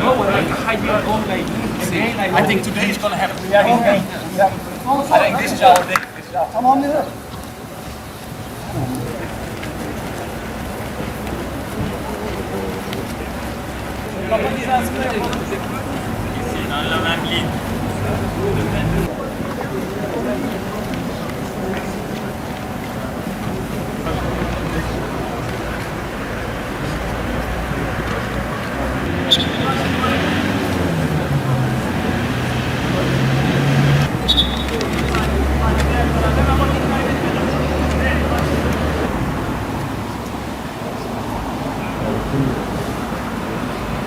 No, like hybrid or See, I think today is going to happen. Yeah, okay. yeah. I think this is our day. Come on, Miller. Kapı biraz kırıyor. Sinan Lavenlin.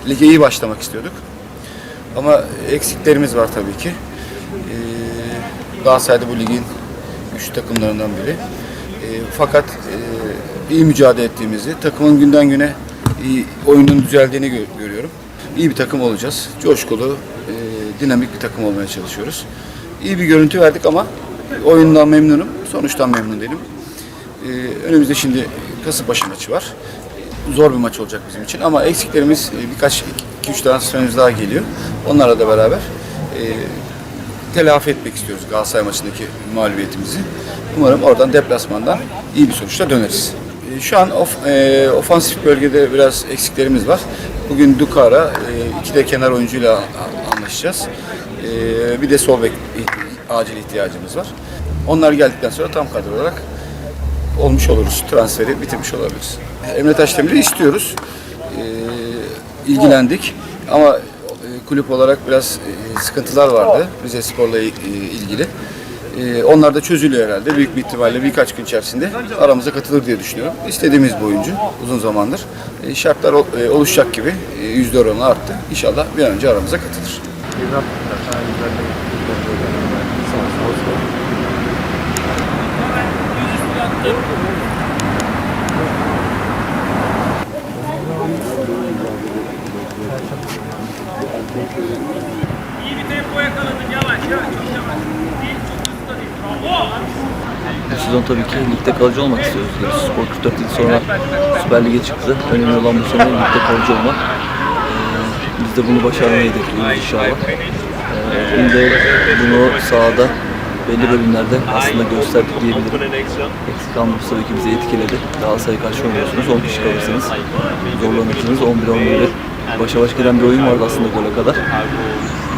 Lige iyi başlamak istiyorduk. Ama eksiklerimiz var tabii ki. Ee, Galatasaray'da bu ligin güçlü takımlarından biri. Ee, fakat e, iyi mücadele ettiğimizi, takımın günden güne iyi oyunun düzeldiğini gö- görüyorum. İyi bir takım olacağız. Coşkulu, e, dinamik bir takım olmaya çalışıyoruz. İyi bir görüntü verdik ama oyundan memnunum, sonuçtan memnun değilim. Ee, önümüzde şimdi Kasımpaşa maçı var. Zor bir maç olacak bizim için ama eksiklerimiz e, birkaç 2-3 transferimiz daha geliyor. Onlarla da beraber e, telafi etmek istiyoruz Galatasaray maçındaki mağlubiyetimizi. Umarım oradan deplasmandan iyi bir sonuçla döneriz. E, Şu an of, e, ofansif bölgede biraz eksiklerimiz var. Bugün Dukara, e, iki de kenar oyuncuyla anlaşacağız. E, bir de sol bek acil ihtiyacımız var. Onlar geldikten sonra tam kadro olarak olmuş oluruz. Transferi bitirmiş olabiliriz. Emre Taşdemir'i istiyoruz. Ee, ilgilendik ama e, kulüp olarak biraz e, sıkıntılar vardı Rize Spor'la e, ilgili. E, onlar da çözülüyor herhalde. Büyük bir ihtimalle birkaç gün içerisinde aramıza katılır diye düşünüyorum. İstediğimiz bir oyuncu uzun zamandır. E, şartlar ol- e, oluşacak gibi. E, yüzde oranı arttı. İnşallah bir an önce aramıza katılır. İyi bir tempo yakaladın yavaş yavaş çok yavaş. Değil çok hızlı da değil. Bravo. Bu sezon tabii ki ligde kalıcı olmak istiyoruz. Spor 44 yıl sonra Süper Lig'e çıktı. Önemli olan bu sene ligde kalıcı olmak. Ee, Biz de bunu başarmayı hedefliyoruz inşallah. Ee, bunu sahada belli bölümlerde aslında gösterdik diyebilirim. Eksik almamız tabii ki bizi etkiledi. Galatasaray'a karşı oynuyorsunuz, 10 kişi kalırsınız. Zorlanırsınız, 11-11'de başa baş giren bir oyun vardı aslında gole kadar.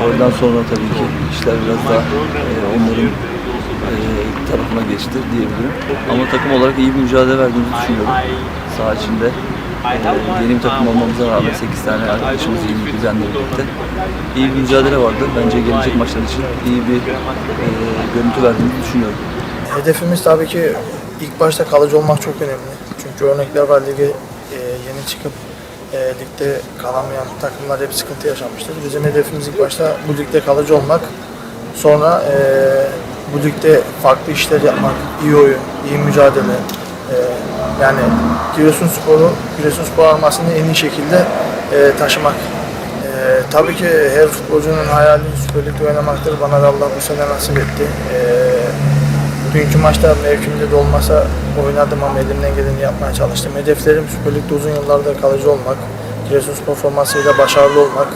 Oradan sonra tabii ki işler biraz daha e, onların e, tarafına geçti diyebilirim. Ama takım olarak iyi bir mücadele verdiğimizi düşünüyorum. Saha içinde e, yeni bir takım olmamıza rağmen 8 tane arkadaşımız iyi bir düzenle birlikte iyi bir mücadele vardı. Bence gelecek maçlar için iyi bir e, görüntü verdiğimizi düşünüyorum. Hedefimiz tabii ki ilk başta kalıcı olmak çok önemli. Çünkü örnekler var lige e, yeni çıkıp e, ligde kalamayan takımlar hep sıkıntı yaşamıştır. Bizim hedefimiz ilk başta bu ligde kalıcı olmak. Sonra e, bu ligde farklı işler yapmak, iyi oyun, iyi mücadele. E, yani Giresunspor'u, Giresunspor armasını en iyi şekilde e, taşımak. E, tabii ki her futbolcunun hayali Süper Lig'de oynamaktır. Bana da Allah bu sene nasip etti. E, Dünkü maçta mevkimde de olmasa oynadım ama elimden geleni yapmaya çalıştım. Hedeflerim Süper Lig'de uzun yıllardır kalıcı olmak, Giresunspor formasıyla başarılı olmak.